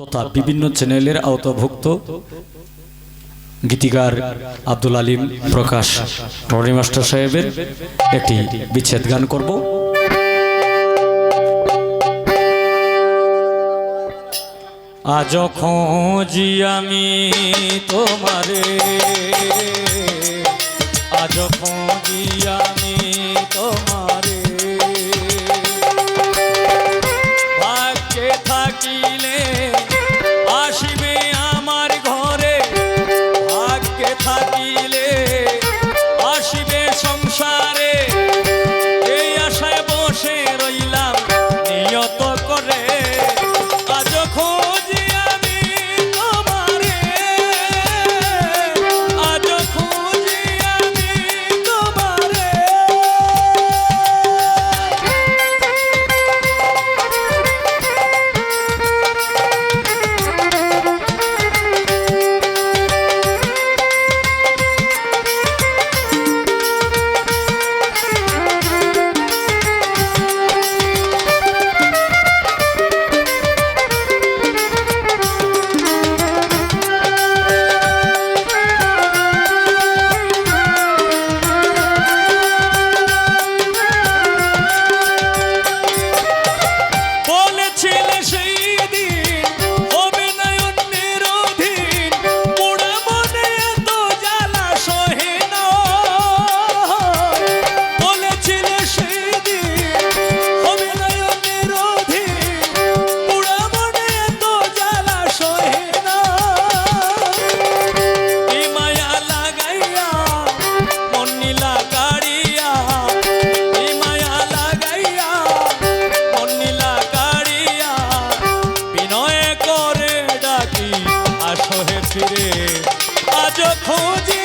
তথা বিভিন্ন চ্যানেলের আওতাভুক্ত গীতিকার আব্দুল আলিম প্রকাশ। টনি মাস্টার সাহেবের একটি বিচ্ছেদ গান করব। আজ খোঁজি আমি তোমারে। ফিরে। আজ খোঁজি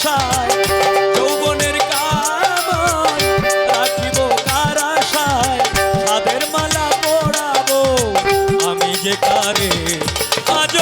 আশায় যৌবনের কামায় রাখিব কার আমি যে কারে আজ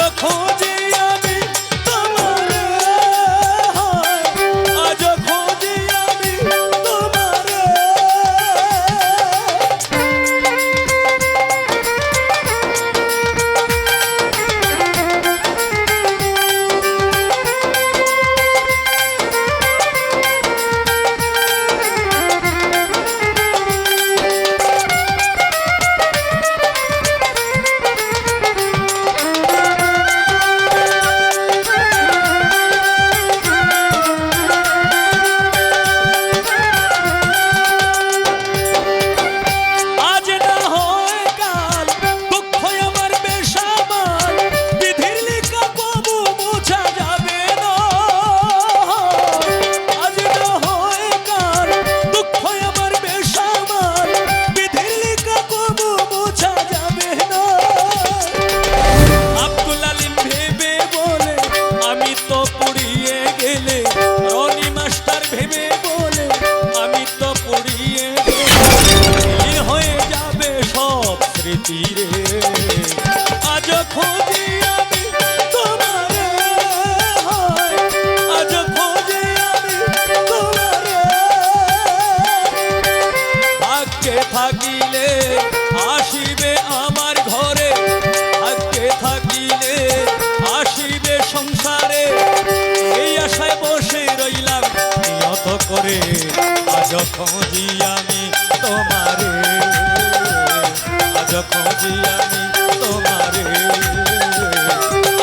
সাগরে তীরে আজ খোঁজি আমি তোমারে আজ আমি তোমারে থাকিলে আসিবে আমার ঘরে। আজকে থাকিলে আসিবে সংসারে। এই আশায় বসে রইলাম নিয়ত করে। আজ খোঁজি আমি তোমার। খুঁজি আমি তোমারে।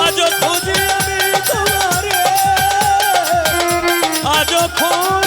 আজ খুঁজি আমি তোমারে। আজ খুঁজি